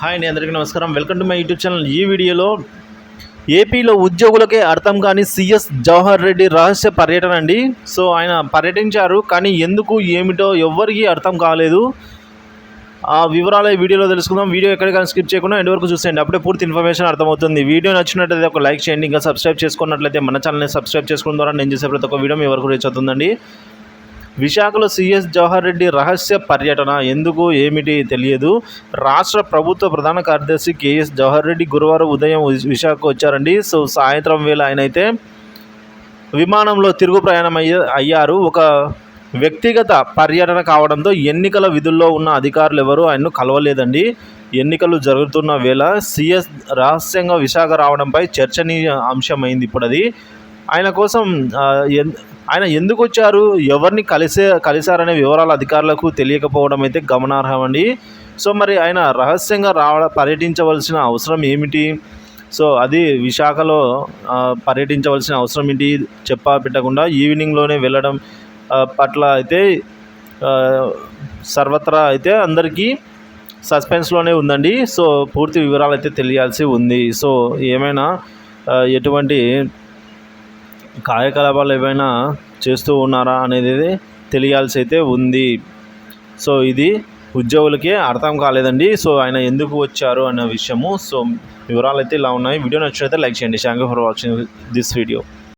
Hi అండి అందరికీ నమస్కారం. Welcome to my YouTube channel. ఈ వీడియోలో ఏపీలో ఉద్యోగులకే అర్థం కాని సిఎస్ జవహర్ రెడ్డి రహస్య పర్యటన అండి. సో ఆయన పర్యటించారు కానీ ఎందుకు ఏమిటో ఎవ్వరికీ అర్థం కాలేదు. ఆ వివరాలు వీడియోలో తెలుసుకుందాం. వీడియో ఎక్కడికైనా స్కిప్ చేయకుండా ఎండ్ వరకు చూసేయండి. అప్పుడే పూర్తి ఇన్ఫర్మేషన్ అర్థమవుతుంది. వీడియో నచ్చినట్లయితే ఒక లైక్ చేయండి. ఇంకా సబ్స్క్రైబ్ చేసుకున్నట్లయితే మన ఛానల్ని సబ్స్క్రైబ్ చేసుకోవడం ద్వారా నేను చేసే ప్రతి ఒక్క వీడియో మీ వరకు రీచ్ అవుతుందండి. విశాఖలో సిఎస్ జవహర్ రెడ్డి రహస్య పర్యటన. ఎందుకు ఏమిటి తెలియదు. రాష్ట్ర ప్రభుత్వ ప్రధాన కార్యదర్శి కేఎస్ జవహర్ రెడ్డి గురువారం ఉదయం విశాఖకు వచ్చారండి. సో సాయంత్రం వేళ ఆయన అయితే విమానంలో తిరుగు ప్రయాణం అయ్య అయ్యారు. ఒక వ్యక్తిగత పర్యటన కావడంతో ఎన్నికల విధుల్లో ఉన్న అధికారులు ఎవరు ఆయన్ను కలవలేదండి. ఎన్నికలు జరుగుతున్న వేళ సిఎస్ రహస్యంగా విశాఖ రావడంపై చర్చనీయ అంశమైంది ఇప్పుడు అది ఆయన కోసం ఎన్- ఆయన ఎందుకు వచ్చారు? ఎవరిని కలిసే కలిశారనే వివరాలు అధికారులకు తెలియకపోవడం అయితే గమనార్హం అండి సో మరి ఆయన రహస్యంగా రావ పర్యటించవలసిన అవసరం ఏమిటి? సో అది విశాఖలో పర్యటించవలసిన అవసరం ఏంటి? చెప్పా పెట్టకుండా ఈవినింగ్లోనే వెళ్ళడం పట్ల అయితే సర్వత్రా అయితే అందరికీ సస్పెన్స్లోనే ఉందండి. సో పూర్తి వివరాలు అయితే తెలియాల్సి ఉంది. సో ఏమైనా ఎటువంటి కార్యకలాపాలు ఏమైనా చేస్తూ ఉన్నారా అనేది తెలియాల్సి అయితే ఉంది. సో ఇది ఉద్యోగులకి అర్థం కాలేదండి. సో ఆయన ఎందుకు వచ్చారు అన్న విషయము సో వివరాలు అయితే ఇలా ఉన్నాయి. వీడియో నచ్చినట్లయితే లైక్ చేయండి. Thank you for watching this video.